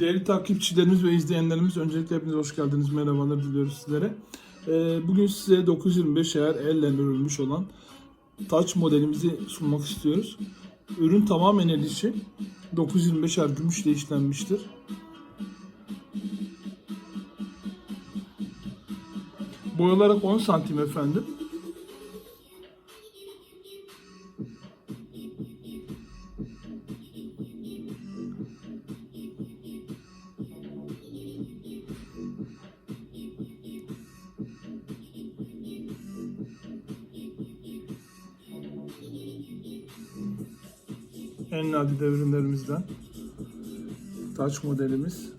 Değerli takipçilerimiz ve izleyenlerimiz öncelikle hepiniz hoş geldiniz. Merhabalar diliyoruz sizlere. Ee, bugün size 925 eğer elle örülmüş olan taç modelimizi sunmak istiyoruz. Ürün tamamen el işi. 925 er gümüşle işlenmiştir. Boy olarak 10 santim efendim. En nadide ürünlerimizden. Taç modelimiz.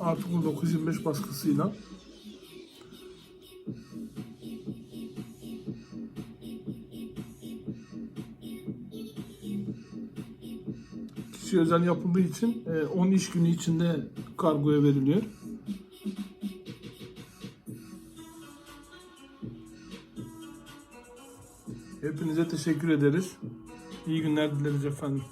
Article 925 baskısıyla kişi özel yapıldığı için e, 10 iş günü içinde kargoya veriliyor. Hepinize teşekkür ederiz. İyi günler dileriz efendim.